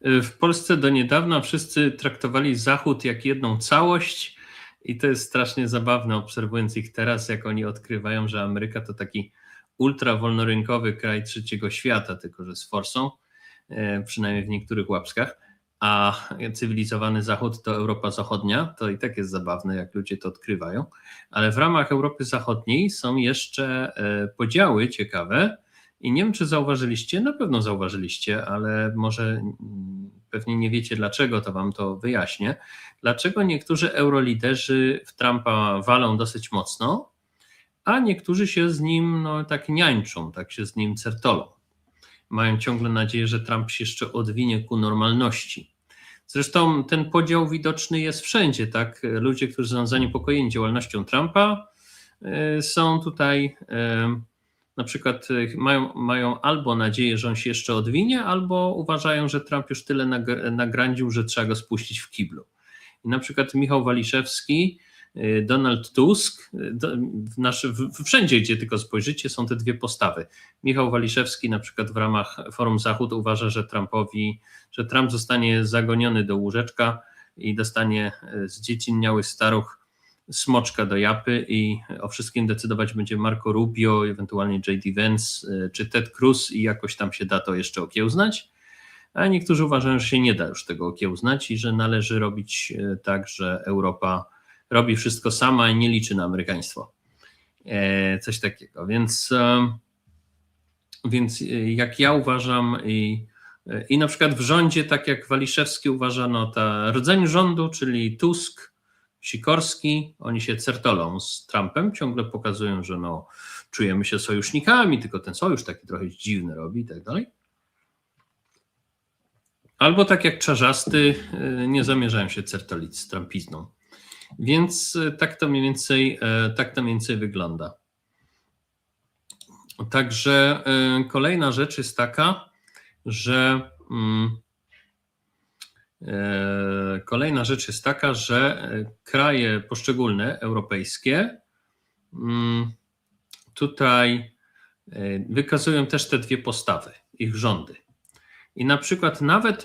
W Polsce do niedawna wszyscy traktowali Zachód jak jedną całość i to jest strasznie zabawne, obserwując ich teraz, jak oni odkrywają, że Ameryka to taki ultra wolnorynkowy kraj trzeciego świata, tylko że z forsą, e, przynajmniej w niektórych łapskach, a cywilizowany Zachód to Europa Zachodnia. To i tak jest zabawne, jak ludzie to odkrywają. Ale w ramach Europy Zachodniej są jeszcze e, podziały ciekawe. I nie wiem, czy zauważyliście, na pewno zauważyliście, ale może mm, pewnie nie wiecie dlaczego, to wam to wyjaśnię. Dlaczego niektórzy euroliderzy w Trumpa walą dosyć mocno, a niektórzy się z nim no, tak niańczą, tak się z nim certolą. Mają ciągle nadzieję, że Trump się jeszcze odwinie ku normalności. Zresztą ten podział widoczny jest wszędzie, tak? Ludzie, którzy są zaniepokojeni działalnością Trumpa, y, są tutaj na przykład y, mają, mają albo nadzieję, że on się jeszcze odwinie, albo uważają, że Trump już tyle nagrandził, że trzeba go spuścić w kiblu. I na przykład Michał Waliszewski, y, Donald Tusk, y, w naszy, w, wszędzie, gdzie tylko spojrzycie, są te dwie postawy. Michał Waliszewski na przykład w ramach Forum Zachód uważa, że Trumpowi, że Trump zostanie zagoniony do łóżeczka i dostanie z dziecinniałych staruch smoczka do japy i o wszystkim decydować będzie Marco Rubio, ewentualnie J.D. Vance y, czy Ted Cruz i jakoś tam się da to jeszcze okiełznać. A niektórzy uważają, że się nie da już tego okiełznać i że należy robić y, tak, że Europa robi wszystko sama i nie liczy na amerykaństwo. E, coś takiego. Więc, więc y, jak ja uważam i, i na przykład w rządzie, tak jak Waliszewski uważano, ta rdzeń rządu, czyli Tusk, Sikorski, oni się certolą z Trumpem, ciągle pokazują, że no, czujemy się sojusznikami, tylko ten sojusz taki trochę dziwny robi i tak dalej. Albo tak jak Czarzasty, y, nie zamierzają się certolić z Trumpizną. Więc y, tak to mniej więcej, y, tak to mniej więcej wygląda. Także kolejna rzecz jest taka, że mm, kolejna rzecz jest taka, że e, kraje poszczególne europejskie mm, tutaj e, wykazują też te dwie postawy, ich rządy. I na przykład nawet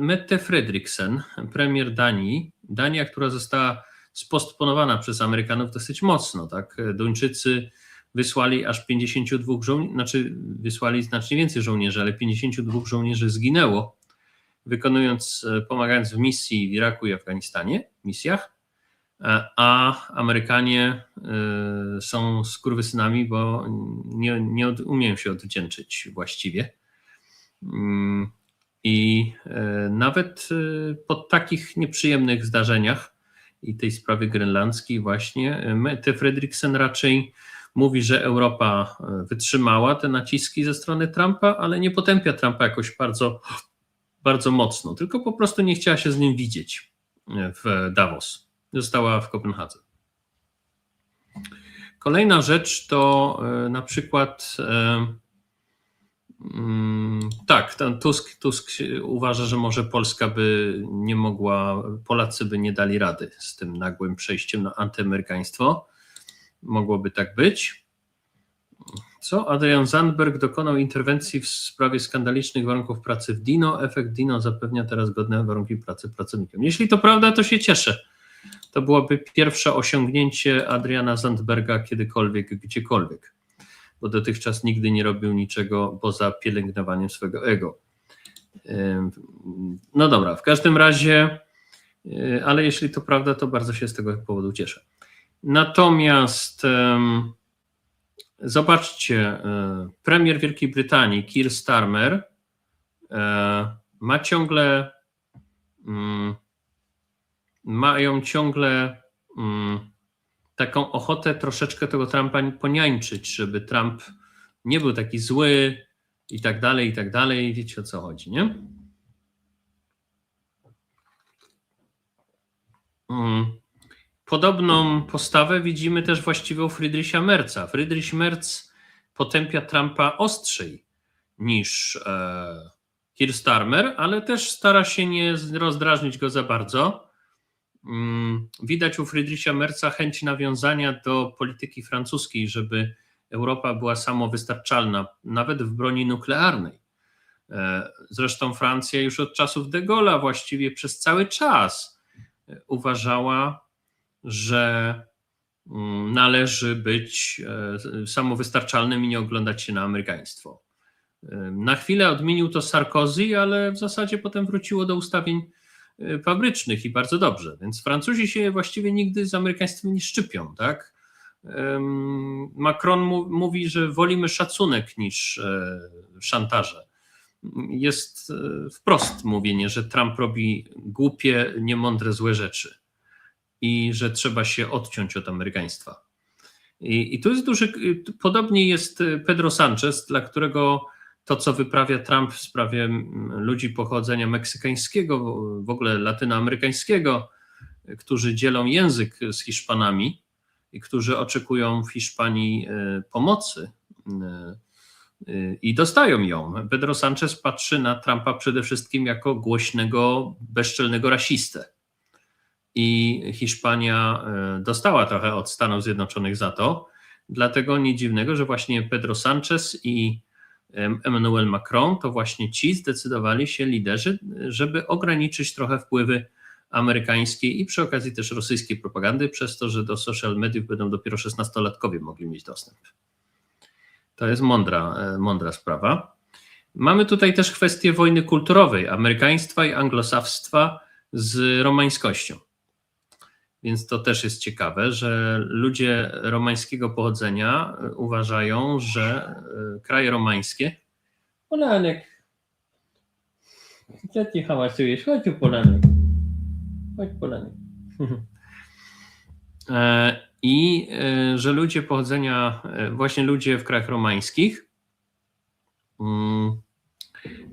Mette Fredriksen, premier Danii, Dania, która została spostponowana przez Amerykanów dosyć mocno, tak? Duńczycy wysłali aż 52 żołnierzy, znaczy wysłali znacznie więcej żołnierzy, ale 52 żołnierzy zginęło wykonując, e, pomagając w misji w Iraku i Afganistanie, misjach, e, a Amerykanie e, są skurwysynami, bo nie, nie umieją się odwdzięczyć właściwie. Mm, I nawet po takich nieprzyjemnych zdarzeniach i tej sprawy grenlandzkiej właśnie, Mette Fredriksen raczej mówi, że Europa wytrzymała te naciski ze strony Trumpa, ale nie potępia Trumpa jakoś bardzo bardzo mocno, tylko po prostu nie chciała się z nim widzieć w Davos. Została w Kopenhadze. Kolejna rzecz to e, na przykład e, mm, tak, ten Tusk, Tusk uważa, że może Polska by nie mogła, Polacy by nie dali rady z tym nagłym przejściem na antyamerykaństwo. Mogłoby tak być. Co? Adrian Zandberg dokonał interwencji w sprawie skandalicznych warunków pracy w Dino. Efekt Dino zapewnia teraz godne warunki pracy pracownikom. Jeśli to prawda, to się cieszę. To byłoby pierwsze osiągnięcie Adriana Zandberga kiedykolwiek, gdziekolwiek, bo dotychczas nigdy nie robił niczego poza pielęgnowaniem swego ego. No dobra, w każdym razie, e, ale jeśli to prawda, to bardzo się z tego powodu cieszę. Natomiast. Zobaczcie, e, premier Wielkiej Brytanii, Keir Starmer, e, ma ciągle, mm, mają ciągle mm, taką ochotę troszeczkę tego Trumpa poniańczyć, żeby Trump nie był taki zły i tak dalej, i tak dalej. Wiecie o co chodzi, nie? Mm. Podobną postawę widzimy też właściwie u Friedricha Merca. Friedrich Merz potępia Trumpa ostrzej niż e, Keir Starmer, ale też stara się nie rozdrażnić go za bardzo. Mm, widać u Friedricha Merca chęć nawiązania do polityki francuskiej, żeby Europa była samowystarczalna, nawet w broni nuklearnej. E, Zresztą Francja już od czasów de Gaulle'a właściwie przez cały czas e, uważała, że mm, należy być e, samowystarczalnym i nie oglądać się na amerykaństwo. E, Na chwilę odmienił to Sarkozy, ale w zasadzie potem wróciło do ustawień e, fabrycznych i bardzo dobrze. Więc Francuzi się właściwie nigdy z amerykaństwem nie szczypią, tak? Macron mówi, że wolimy szacunek niż szantaże. Jest wprost mówienie, że Trump robi głupie, niemądre, złe rzeczy i że trzeba się odciąć od amerykaństwa. I, i tu jest duży. Podobnie jest Pedro Sanchez, dla którego to, co wyprawia Trump w sprawie ludzi pochodzenia meksykańskiego, w- ogóle latynoamerykańskiego, którzy dzielą język z Hiszpanami i którzy oczekują w Hiszpanii e, pomocy e, i dostają ją. Pedro Sanchez patrzy na Trumpa przede wszystkim jako głośnego, bezczelnego rasistę. I Hiszpania e, dostała trochę od Stanów Zjednoczonych za to. Dlatego nie dziwnego, że właśnie Pedro Sanchez i em, Emmanuel Macron to właśnie ci zdecydowali się liderzy, żeby ograniczyć trochę wpływy amerykańskiej i przy okazji też rosyjskiej propagandy, przez to, że do social mediów będą dopiero 16-latkowie mogli mieć dostęp. To jest mądra, e, mądra sprawa. Mamy tutaj też kwestię wojny kulturowej, amerykaństwa i anglosawstwa z romańskością. Więc to też jest ciekawe, że ludzie romańskiego pochodzenia e, uważają, że e, kraje romańskie. Polanek. Co ty hałasujesz? Chodź tu, Polanek. Chodź, Polanek. E, I że ludzie pochodzenia, właśnie ludzie w krajach romańskich, mm,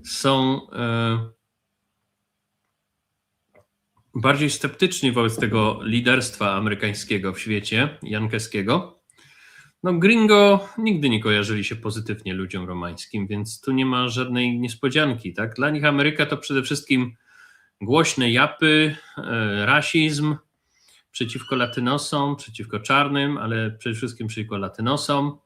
są bardziej sceptyczni wobec tego liderstwa amerykańskiego w świecie, jankeskiego. No, gringo nigdy nie kojarzyli się pozytywnie ludziom romańskim, więc tu nie ma żadnej niespodzianki. Tak? Dla nich Ameryka to przede wszystkim głośne japy, e, rasizm przeciwko latynosom, przeciwko czarnym, ale przede wszystkim przeciwko latynosom,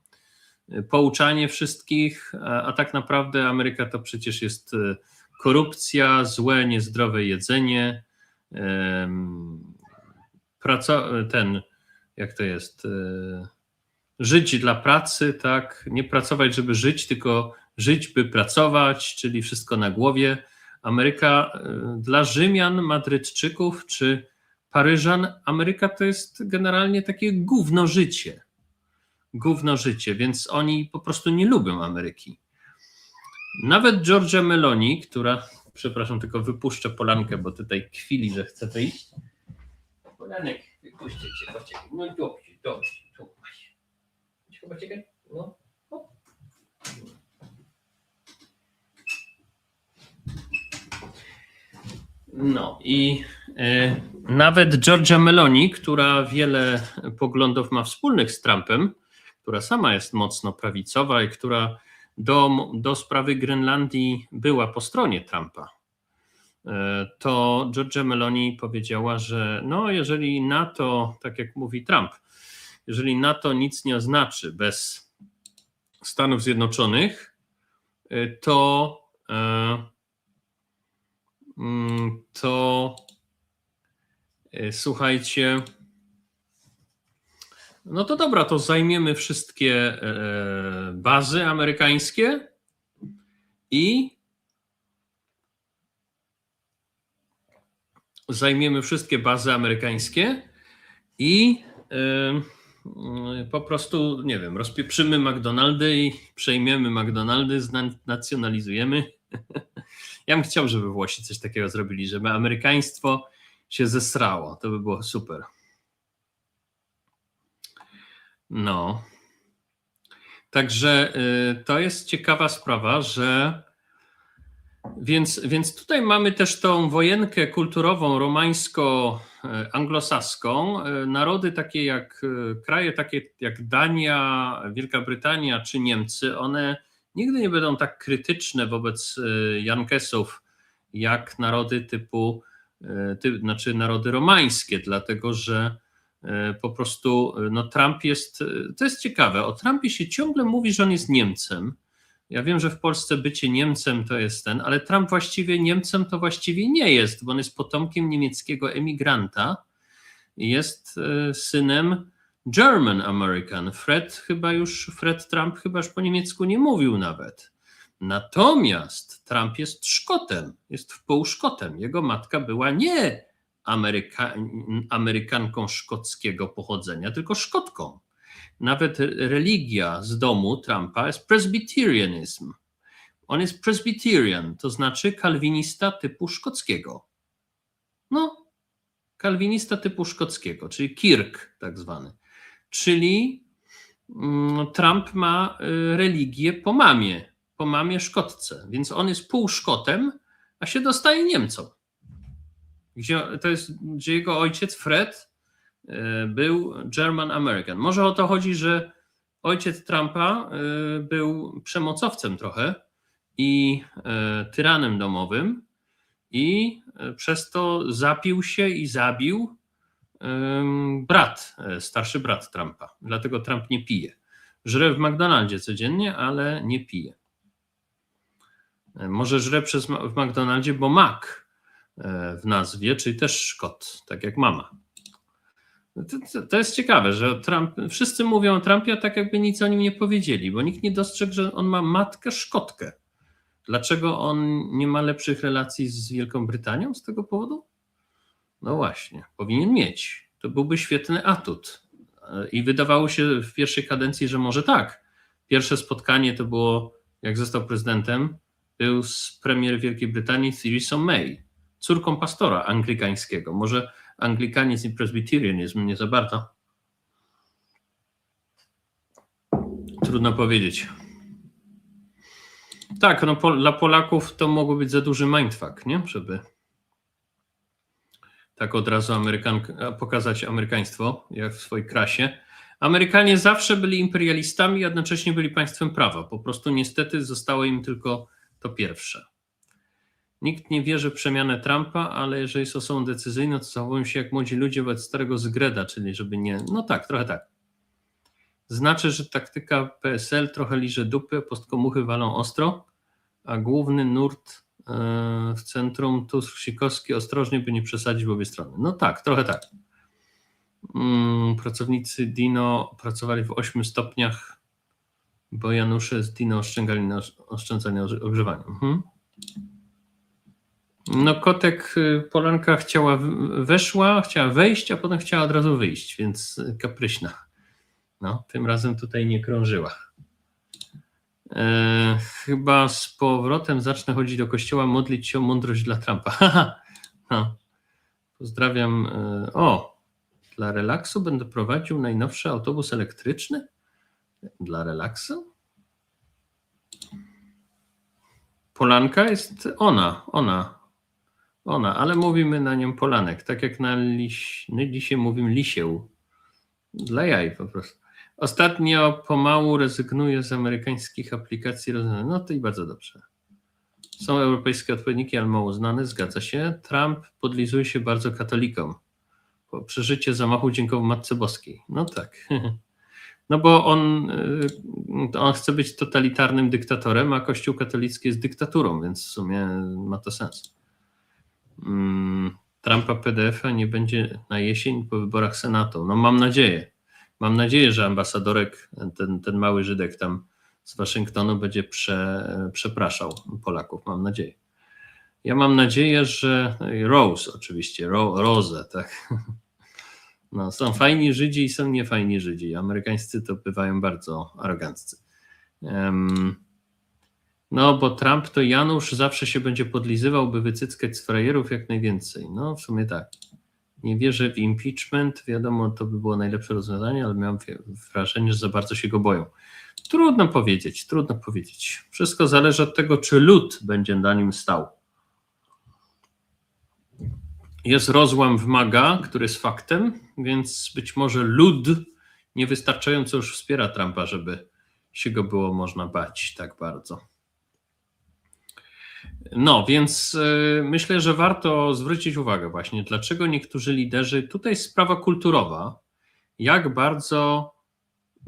e, pouczanie wszystkich, a, a tak naprawdę Ameryka to przecież jest e, korupcja, złe, niezdrowe jedzenie, em, praco- ten, jak to jest, e, żyć dla pracy, tak, nie pracować, żeby żyć, tylko żyć, by pracować, czyli wszystko na głowie. Ameryka e, dla Rzymian, Madrydczyków czy Paryżan, Ameryka to jest generalnie takie gówno życie. Gówno życie, więc oni po prostu nie lubią Ameryki. Nawet Georgia Meloni, która, przepraszam, tylko wypuszczę Polankę, bo tutaj kwili, że chce wyjść. Polanek, wypuszczę cię, poczekaj. No dobrze, dobrze, tu masz. No. No i nawet Georgia Meloni, która wiele poglądów ma wspólnych z Trumpem, która sama jest mocno prawicowa i która do, do sprawy Grenlandii była po stronie Trumpa, e, to Georgia Meloni powiedziała, że no, jeżeli NATO, tak jak mówi Trump, jeżeli NATO nic nie oznaczy bez Stanów Zjednoczonych, e, to e, Mm, to słuchajcie, no to dobra, to zajmiemy wszystkie e, bazy amerykańskie i zajmiemy wszystkie bazy amerykańskie i e, po prostu, nie wiem, rozpieprzymy McDonaldy i przejmiemy McDonaldy, znacjonalizujemy. Ja bym chciał, żeby Włosi coś takiego zrobili, żeby amerykaństwo się zesrało. To by było super. No. Także y, to jest ciekawa sprawa, że więc, więc tutaj mamy też tą wojenkę kulturową romańsko-anglosaską. Y, Narody takie jak y, kraje takie jak Dania, Wielka Brytania czy Niemcy, one nigdy nie będą tak krytyczne wobec y, Jankesów jak narody typu, y, ty, znaczy narody romańskie, dlatego że y, po prostu no Trump jest, y, to jest ciekawe, o Trumpie się ciągle mówi, że on jest Niemcem, Ja wiem, że w Polsce bycie Niemcem to jest ten, ale Trump właściwie Niemcem to właściwie nie jest, bo on jest potomkiem niemieckiego emigranta i jest e, synem German American. Fred chyba już, Fred Trump chyba już po niemiecku nie mówił nawet. Natomiast Trump jest Szkotem, jest wpół Szkotem. Jego matka była nie Ameryka, Amerykanką szkockiego pochodzenia, tylko Szkotką. Nawet religia z domu Trumpa jest presbyterianizm. On jest presbyterian, to znaczy kalwinista typu szkockiego. No, kalwinista typu szkockiego, czyli Kirk tak zwany. Czyli mm, Trump ma y, religię po mamie, po mamie Szkotce, więc on jest pół Szkotem, a się dostaje Niemcom. Gdzie, to jest, gdzie jego ojciec Fred y, był German American. Może o to chodzi, że ojciec Trumpa y, był przemocowcem trochę i tyranem domowym i przez to zapił się i zabił brat, e, starszy brat Trumpa. Dlatego Trump nie pije. Żre w McDonaldzie codziennie, ale nie pije. E, może żre przez, w McDonaldzie, bo Mac e, w nazwie, czyli też Szkot, tak jak mama. To, to, jest ciekawe, że Trump, wszyscy mówią o Trumpie, a tak jakby nic o nim nie powiedzieli, bo nikt nie dostrzegł, że on ma matkę Szkotkę. Dlaczego on nie ma lepszych relacji z Wielką Brytanią z tego powodu? No właśnie, powinien mieć. To byłby świetny atut. I wydawało się w pierwszej kadencji, że może tak. Pierwsze spotkanie to było, jak został prezydentem, był z premier Wielkiej Brytanii Theresa May, córką pastora anglikańskiego. Może anglikanizm i presbyterianizm nie za bardzo. Trudno powiedzieć. Tak, no po, dla Polaków to mogło być za duży mindfuck, nie? Żeby tak od razu Amerykan, pokazać amerykaństwo, jak w swojej krasie. Amerykanie zawsze byli imperialistami, jednocześnie byli państwem prawa. Po prostu niestety zostało im tylko to pierwsze. Nikt nie wierzy w przemianę Trumpa, ale jeżeli są osobą decyzyjną, to zachowują się jak młodzi ludzie wobec starego zgreda, czyli żeby nie. No tak, trochę tak. Znaczy, że taktyka PSL trochę liże dupy, postkomuchy walą ostro, a główny nurt E, w centrum Tusk, Sikowski ostrożnie, by nie przesadzić w obie strony. No tak, trochę tak. Mm, pracownicy Dino pracowali w 8 stopniach, bo Janusze z Dino oszczędzali na, oszczędzali na ogrzewaniu. Mhm. No kotek y, Polanka chciała, weszła, chciała wejść, a potem chciała od razu wyjść, więc kapryśna. No, tym razem tutaj nie krążyła. E, chyba z powrotem zacznę chodzić do kościoła, modlić się o mądrość dla Trumpa. no. Pozdrawiam. E, o, dla relaksu będę prowadził najnowszy autobus elektryczny? Dla relaksu? Polanka jest ona, ona, ona, ale mówimy na nią Polanek, tak jak na liś, no dzisiaj mówimy lisieł. Dla jaj po prostu. Ostatnio pomału rezygnuje z amerykańskich aplikacji rozwiązań. No to i bardzo dobrze. Są europejskie odpowiedniki, ale mało znane, zgadza się. Trump podlizuje się bardzo katolikom. Po przeżycie zamachu dziękował Matce Boskiej. No tak. No bo on, y, on chce być totalitarnym dyktatorem, a Kościół katolicki jest dyktaturą, więc w sumie ma to sens. Mm, Trumpa PDF-a nie będzie na jesień po wyborach Senatu. No mam nadzieję. Mam nadzieję, że ambasadorek, ten, ten mały Żydek tam z Waszyngtonu będzie prze, przepraszał Polaków. Mam nadzieję. Ja mam nadzieję, że Rose oczywiście, Ro, Rose, tak. No, są fajni Żydzi i są niefajni Żydzi. Amerykańscy to bywają bardzo aroganccy. Um, no, bo Trump to Janusz zawsze się będzie podlizywał, by wycyckać z frajerów jak najwięcej. No, w sumie tak. Nie wierzę w impeachment. Wiadomo, to by było najlepsze rozwiązanie, ale miałem wrażenie, że za bardzo się go boją. Trudno powiedzieć, trudno powiedzieć. Wszystko zależy od tego, czy lud będzie na nim stał. Jest rozłam w MAGA, który jest faktem, więc być może lud niewystarczająco już wspiera Trumpa, żeby się go było można bać tak bardzo. No, więc y, myślę, że warto zwrócić uwagę właśnie, dlaczego niektórzy liderzy, tutaj jest sprawa kulturowa, jak bardzo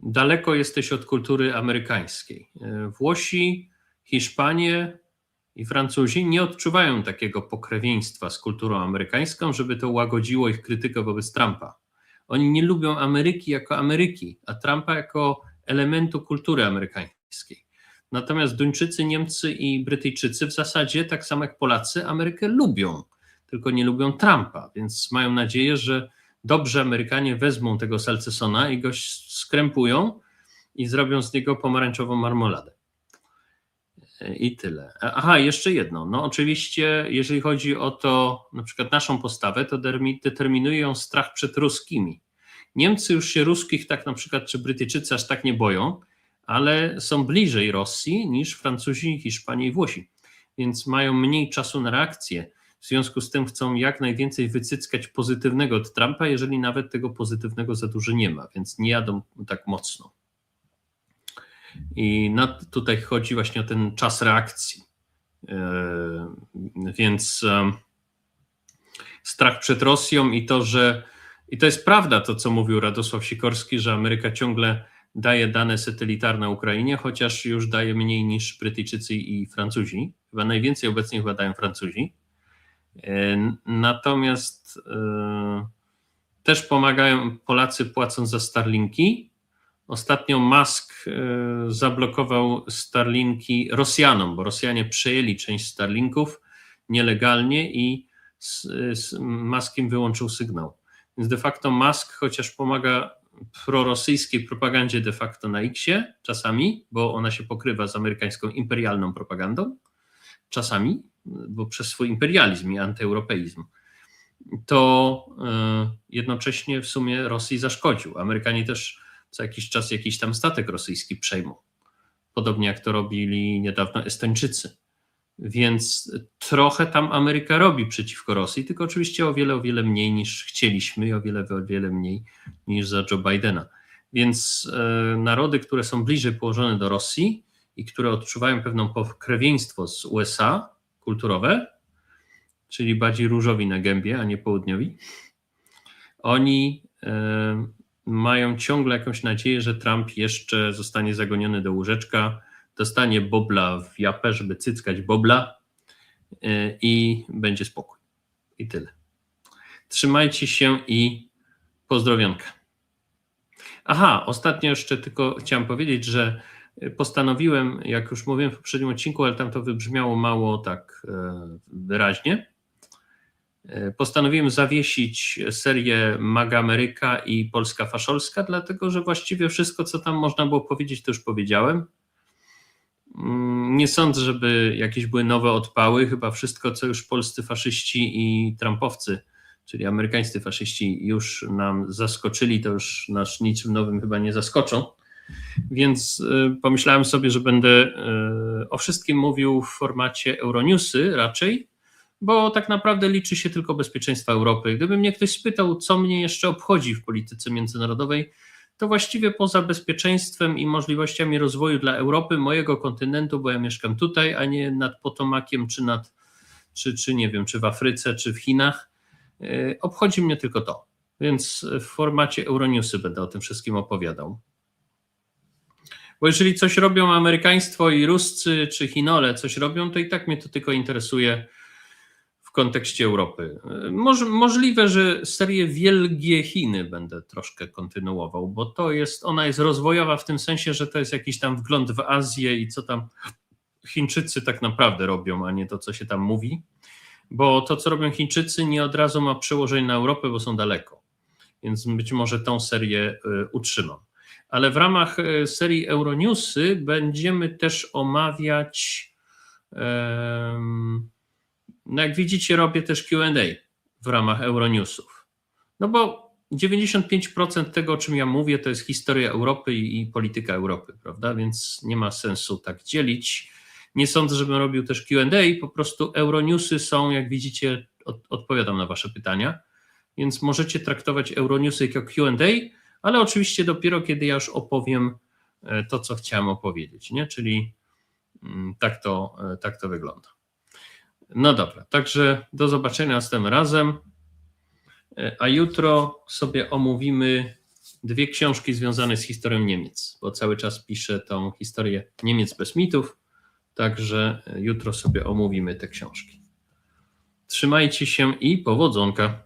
daleko jesteś od kultury amerykańskiej. Y, Włosi Hiszpanie i Francuzi nie odczuwają takiego pokrewieństwa z kulturą amerykańską, żeby to łagodziło ich krytykę wobec Trumpa. Oni nie lubią Ameryki jako Ameryki, a Trumpa jako elementu kultury amerykańskiej. Natomiast Duńczycy, Niemcy i Brytyjczycy w zasadzie, tak samo jak Polacy, Amerykę lubią, tylko nie lubią Trumpa, więc mają nadzieję, że dobrze Amerykanie wezmą tego Salcesona i go skrępują i zrobią z niego pomarańczową marmoladę. I tyle. Aha, jeszcze jedno. No oczywiście, jeżeli chodzi o to, na przykład naszą postawę, to determinuje ją strach przed ruskimi. Niemcy już się ruskich tak na przykład, czy Brytyjczycy aż tak nie boją, ale są bliżej Rosji niż Francuzi, Hiszpanie i Włosi, więc mają mniej czasu na reakcję. W związku z tym chcą jak najwięcej wycyckać pozytywnego od Trumpa, jeżeli nawet tego pozytywnego za dużo nie ma, więc nie jadą tak mocno. I na, tutaj chodzi właśnie o ten czas reakcji. Yy, więc yy, strach przed Rosją i to, że i to jest prawda, to co mówił Radosław Sikorski, że Ameryka ciągle daje dane satelitarne Ukrainie, chociaż już daje mniej niż Brytyjczycy i Francuzi. Chyba najwięcej obecnie chyba dają Francuzi. Yy, natomiast też pomagają Polacy płacąc za Starlinki, Ostatnio Musk e, zablokował Starlinki Rosjanom, bo Rosjanie przejęli część Starlinków nielegalnie i z, z Muskiem wyłączył sygnał. Więc de facto Musk, chociaż pomaga prorosyjskiej propagandzie de facto na X-ie czasami, bo ona się pokrywa z amerykańską imperialną propagandą, czasami, bo przez swój imperializm i antyeuropeizm, to e, jednocześnie w sumie Rosji zaszkodził. Amerykanie też co jakiś czas jakiś tam statek rosyjski przejmą. Podobnie jak to robili niedawno Estończycy. Więc trochę tam Ameryka robi przeciwko Rosji, tylko oczywiście o wiele, o wiele mniej niż chcieliśmy i o wiele, o wiele mniej niż za Joe Bidena. Więc e, narody, które są bliżej położone do Rosji i które odczuwają pewną pokrewieństwo z USA kulturowe, czyli bardziej różowi na gębie, a nie południowi, oni e, mają ciągle jakąś nadzieję, że Trump jeszcze zostanie zagoniony do łóżeczka, dostanie bobla w japę, żeby cyckać bobla y, i będzie spokój. I tyle. Trzymajcie się i pozdrowionka. Aha, ostatnio jeszcze tylko chciałem powiedzieć, że postanowiłem, jak już mówiłem w poprzednim odcinku, ale tam to wybrzmiało mało tak e, wyraźnie, E, postanowiłem zawiesić serię Maga Ameryka i Polska Faszolska, dlatego że właściwie wszystko, co tam można było powiedzieć, to już powiedziałem. Mm, nie sądzę, żeby jakieś były nowe odpały. Chyba wszystko, co już polscy faszyści i trumpowcy, czyli amerykańscy faszyści, już nam zaskoczyli, to już nas niczym nowym chyba nie zaskoczą. Więc e, pomyślałem sobie, że będę e, o wszystkim mówił w formacie Euronewsy raczej bo tak naprawdę liczy się tylko bezpieczeństwo Europy. Gdyby mnie ktoś spytał, co mnie jeszcze obchodzi w polityce międzynarodowej, to właściwie poza bezpieczeństwem i możliwościami rozwoju dla Europy, mojego kontynentu, bo ja mieszkam tutaj, a nie nad Potomakiem, czy nad, czy, czy nie wiem, czy w Afryce, czy w Chinach, e, obchodzi mnie tylko to. Więc w formacie Euronewsy będę o tym wszystkim opowiadał. Bo jeżeli coś robią amerykaństwo i Ruscy, czy Chinole coś robią, to i tak mnie to tylko interesuje kontekście Europy. Moż, możliwe, że serię Wielgie Chiny będę troszkę kontynuował, bo to jest, ona jest rozwojowa w tym sensie, że to jest jakiś tam wgląd w Azję i co tam Chińczycy tak naprawdę robią, a nie to, co się tam mówi. Bo to, co robią Chińczycy, nie od razu ma przełożenie na Europę, bo są daleko. Więc być może tą serię y, utrzymam. Ale w ramach y, serii Euronewsy będziemy też omawiać. No jak widzicie, robię też QA w ramach Euronewsów. No bo 95% tego, o czym ja mówię, to jest historia Europy i polityka Europy, prawda? Więc nie ma sensu tak dzielić. Nie sądzę, żebym robił też QA, po prostu Euronewsy są, jak widzicie, od, odpowiadam na Wasze pytania, więc możecie traktować Euronewsy jako QA, ale oczywiście dopiero kiedy ja już opowiem e, to, co chciałem opowiedzieć, nie? czyli mm, tak to, e, tak to wygląda. No dobra, także do zobaczenia następnym razem. E, a jutro sobie omówimy dwie książki związane z historią Niemiec, bo cały czas piszę tą historię Niemiec bez mitów. Także jutro sobie omówimy te książki. Trzymajcie się i powodzonka.